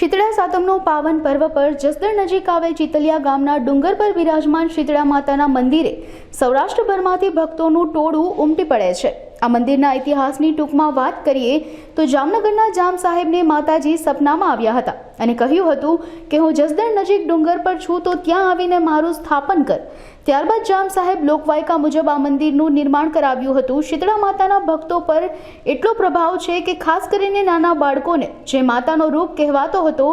શીતળા સાતમનો પાવન પર્વ પર જસદણ નજીક આવેલ ચિતલિયા ગામના ડુંગર પર બિરાજમાન શીતળા માતાના મંદિરે સૌરાષ્ટ્રભરમાંથી ભક્તોનું ટોળું ઉમટી પડે છે. આ મંદિરના ઇતિહાસની ટૂંકમાં વાત કરીએ તો જામનગરના જામ સાહેબને માતાજી સપનામાં આવ્યા હતા અને કહ્યું હતું કે હું જસદણ નજીક ડુંગર પર છું તો ત્યાં આવીને મારું સ્થાપન કર. ત્યારબાદ જામ સાહેબ લોકવાયકા મુજબ આ મંદિરનું નિર્માણ કરાવ્યું હતું. શીતળા માતાના ભક્તો પર એટલો પ્રભાવ છે કે ખાસ કરીને નાના બાળકોને, જે માતાનો રોગ કહેવાતો હતો,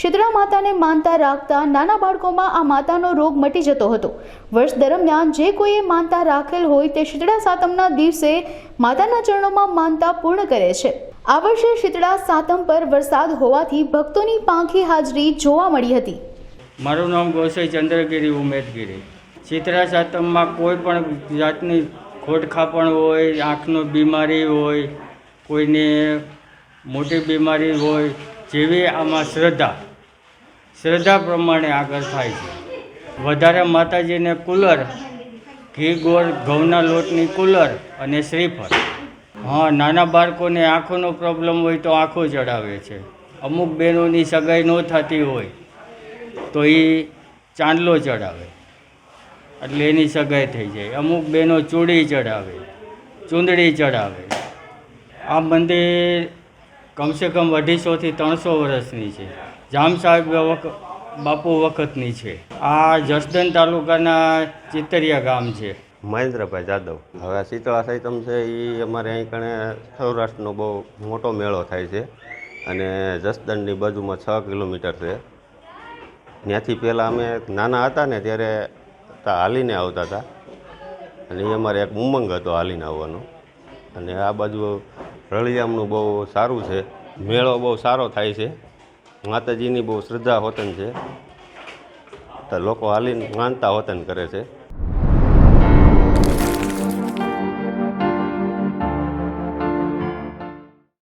શીતળા માતાને માનતા રાખતા નાના બાળકોમાં આ માતાનો રોગ મટી જતો હતો. વર્ષ દરમિયાન જે કોઈએ માનતા રાખેલ હોય તે શીતળા સાતમના દિવસે માતાના ચરણોમાં માનતા પૂર્ણ કરે છે. આ વર્ષે શીતળા સાતમ પર વરસાદ હોવાથી ભક્તોની પાંખી હાજરી જોવા મળી હતી. મારું નામ ગોસાઈ ચંદ્રગીરી ઉમેદગીરી. ચિત્રા સાતમમાં કોઈ પણ જાતની ખોટખાપણ હોય, આંખનો બીમારી હોય, કોઈને મોટી બીમારી હોય, જેવી આમાં શ્રદ્ધા. શ્રદ્ધા પ્રમાણે આગળ થાય છે. વધારે માતાજીને કુલર, ઘી, ગોળ, ઘઉંના લોટની કુલર અને શ્રીફળ. હા, નાના બાળકોને આંખોનો પ્રોબ્લેમ હોય તો આંખો ચડાવે છે. અમુક બહેનોની સગાઈ ન થતી હોય તો એ ચાંદલો ચડાવે. એટલે એની સગાઈ થઈ જાય. અમુક બહેનો ચૂડી ચડાવે ચૂંદડી ચડાવે આ મંદિર કમસે કમ અઢીસોથી ત્રણસો વર્ષની છે. જામ સાહેબ બાપુ વખતની છે. આ જસદન તાલુકાના ચિતરિયા ગામ છે. મહેન્દ્રભાઈ જાદવ. હવે શીતળા સૈતમ છે એ અમારે અહીં કણે સૌરાષ્ટ્રનો બહુ મોટો મેળો થાય છે. અને જસદણની બાજુમાં છ કિલોમીટર છે. ત્યાંથી પહેલાં અમે નાના હતા ને ત્યારે તા હાલીને આવતા હતા અને એ અમારે એક ઉમંગ હતો હાલીને આવવાનો. અને આ બાજુ રળિયામનું બહુ સારું છે. મેળો બહુ સારો થાય છે. માતાજીની બહુ શ્રદ્ધા હોતન છે. તો લોકો હાલીને માનતા હોતન કરે છે.